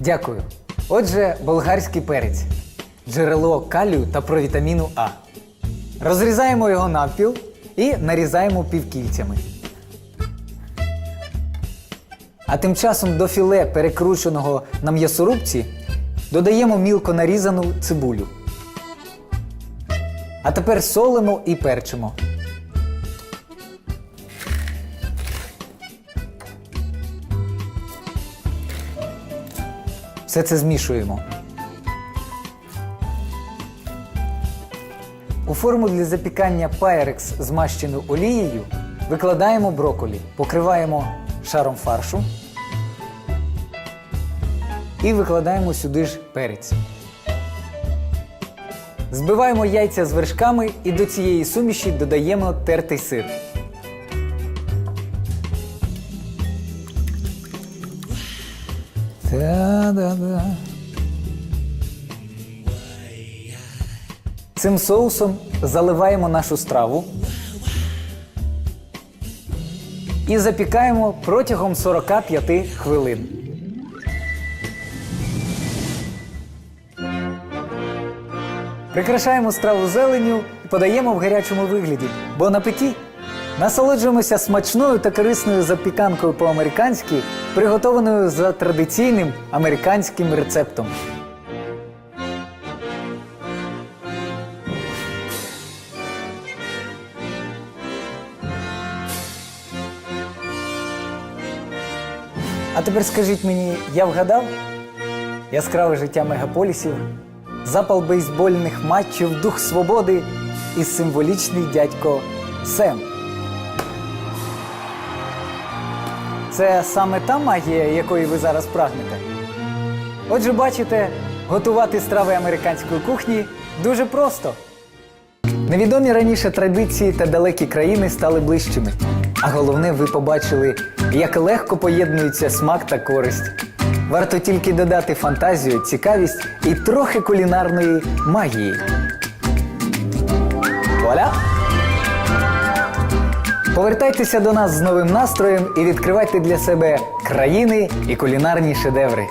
Дякую. Отже, болгарський перець. Джерело калію та провітаміну А. Розрізаємо його навпіл і нарізаємо півкільцями. А тим часом до філе, перекрученого на м'ясорубці, додаємо мілко нарізану цибулю. А тепер солимо і перчимо. Все це змішуємо. У форму для запікання пайрекс, змащену олією, викладаємо броколі, покриваємо шаром фаршу і викладаємо сюди ж перець. Збиваємо яйця з вершками і до цієї суміші додаємо тертий сир. Та-да-да. Цим соусом заливаємо нашу страву і запікаємо протягом 45 хвилин. Прикрашаємо страву зеленню і подаємо в гарячому вигляді. Бо на петі насолоджуємося смачною та корисною запіканкою по-американськи, приготованою за традиційним американським рецептом. А тепер скажіть мені, я вгадав? Яскраве життя мегаполісів, запал бейсбольних матчів, дух свободи і символічний дядько Сем. Це саме та магія, якої ви зараз прагнете. Отже, бачите, готувати страви американської кухні дуже просто. Невідомі раніше традиції та далекі країни стали ближчими. А головне, ви побачили, як легко поєднуються смак та користь. Варто тільки додати фантазію, цікавість і трохи кулінарної магії. Вуаля! Повертайтеся до нас з новим настроєм і відкривайте для себе країни і кулінарні шедеври.